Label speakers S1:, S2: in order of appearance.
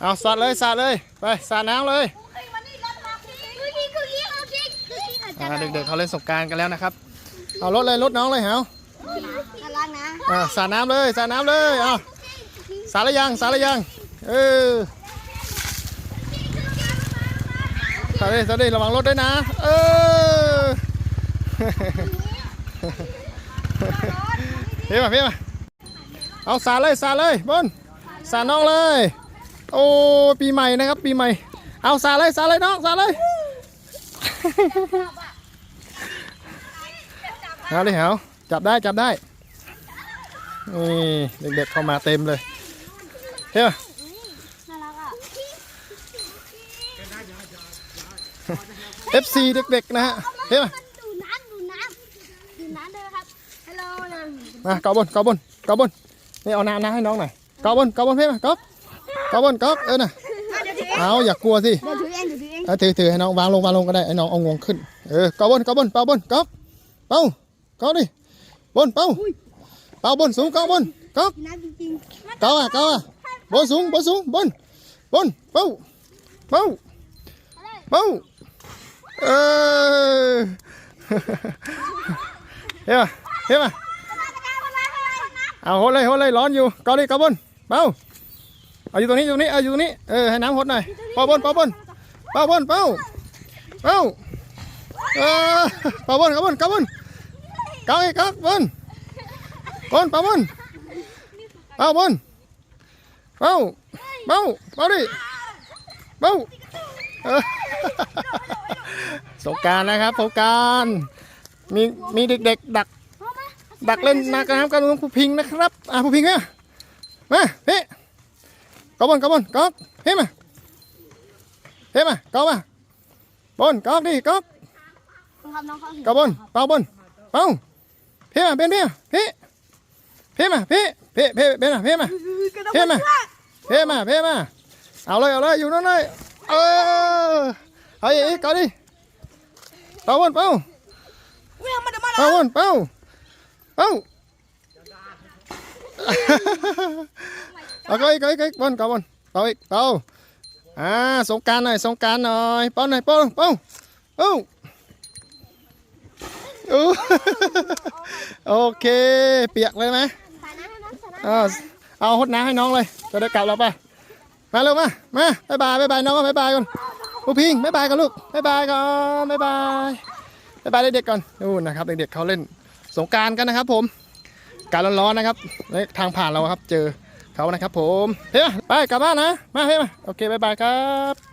S1: เอาสาดเลยสาดเลยไปสาดน้ำเลย
S2: เฮ้ยวันนี้รถมาคุยคุยคุยคุยคุย
S1: อ่าเด็กๆเขาเล่นสงกรารกันแล้วนะครับ เอารถเลยรถน้องเลยเหรอ
S2: น่ารักนะ
S1: อ่าสาดน้ำเลยสาดน้ำเลยเอาสาดแล้วยังสาดแล้วยังเออสาดเลยสาดเลยระวังรถด้วยนะเออเพี่มาเพี่มาเอาสาดเลยสาดเลยบนสาดน้องเลย โอ้ปีใหม่นะครับ ปีใหม่ เอาสาเลยสาเลยน้องสาเลยเอาเลยเหรอจับได้จับได้นี่เด็กๆเข้ามาเต็มเลยเฮ้ย
S2: น่ารักอะ
S1: FC เด็กๆนะฮะเฮ้ย
S2: ดูน้ำดูน้ำดูน้ำด้วยครับฮัลโหลนะ
S1: มาเกาบนเกาบนเกาบนนี่เอาน้ำน้ำให้น้องหน่อยเกาบนเกาบนเพ่มากาเกาบนเกเออน่ะ
S2: เอา
S1: อย่ากลัวสิ
S2: เดี๋ยวถือเองเดี๋ยวถือเอง
S1: เอาถือถือให้น้องวางลงวางลงก็ได้ให้น้องเอางวงขึ้นเออกาบนกาบนเป่าบนเกเป่าเกาดิบนเป่าเป่าบนสูงเกาบนเกา
S2: น้ำจริง
S1: เกาอะกาอะบนสูงบนสูงบนบนเป่าเป่าเป่าเออเฮ้ยมาเฮ้ยมาเอาโหเลยโหเลยร้อนอยู่เกาดิเกาบนเบา เอาอยู่ตรงนี้อยู่ตรงนี้เอาอยู่ตรงนี้เออให้น้ำหดหน่อยเป่าบนเป่าบนเป่าบนเป่าเป่าเออเป่าบนเกาบนเกาบนเกาอีกเกาบนบนเป่าบนเป่าบนเป่าเป่าเป่าดิเป่าสงการนะครับสงการมีมีเด็กๆดักดักเล่นนาน้ำกันลงผู้พิงนะครับ อะผู้พิงเนี่ยมาเฮ้ มาเป็นเพ่เพ่เพ่มาเพ่เพ่เพ่เพ่มาเพ่มาเพ่มาเพ่มาเพ่มาเอาเลยเอาเลยอยู่นั่นเลย เอาอีกเป่าบนเป่า
S2: วิ่งมาเดี๋ยวมา
S1: เป่าบอาก็อีกก็อีกก็อีกบอลบอลเป่าอีกเป่าอ่าสงการหน่อยสงการหน่อยเป่าหน่อยเป่าเป่าเป่าอู้โอเค เปียกเลยไหมเอาเอาหดน้ำให้น้องเลย จะได้กลับเราไป มาเร็วมา มาบ๊ายบายบ๊ายบายน้องบ๊ายบายก่อนผู้พิงบ๊ายบายกันลูกบ๊ายบายก่อนบ๊ายบายบ๊ายบายเด็กๆก่อนนู่นนะครับ เด็กๆเขาเล่นสงการกันนะครับผม การร้อนๆนะครับในทางผ่านเราครับ เจอ เขานะครับผมเฮ้ยไปกลับบ้านนะมาเฮ้ยมาโอเคบายบายครับ